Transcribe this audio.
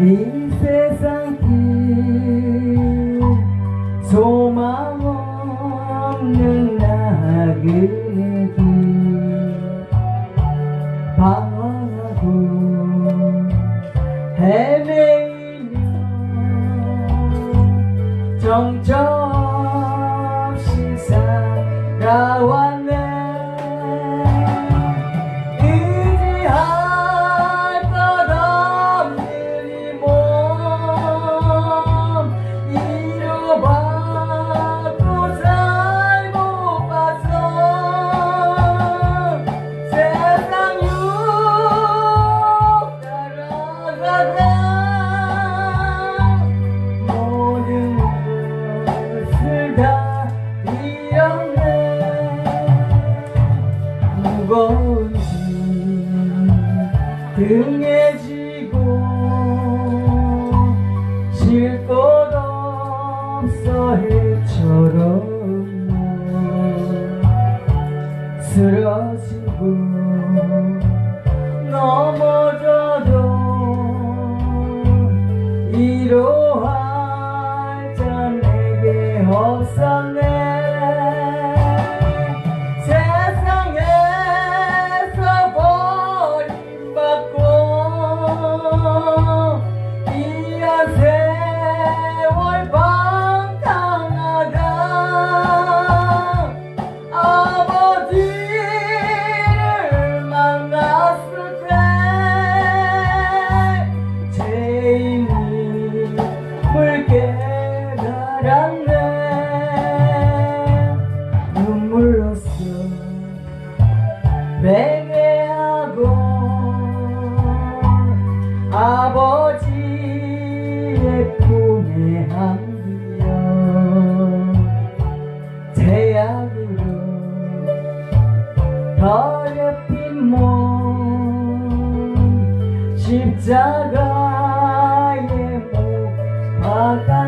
이 세상 길 소망 없는 나그네 길 방황하고 헤매이며 정처없이 살아 잃었네 무거운 짐 등에 지고 쉴곳 없어 해 더럽힌 몸 십자가에 못 박아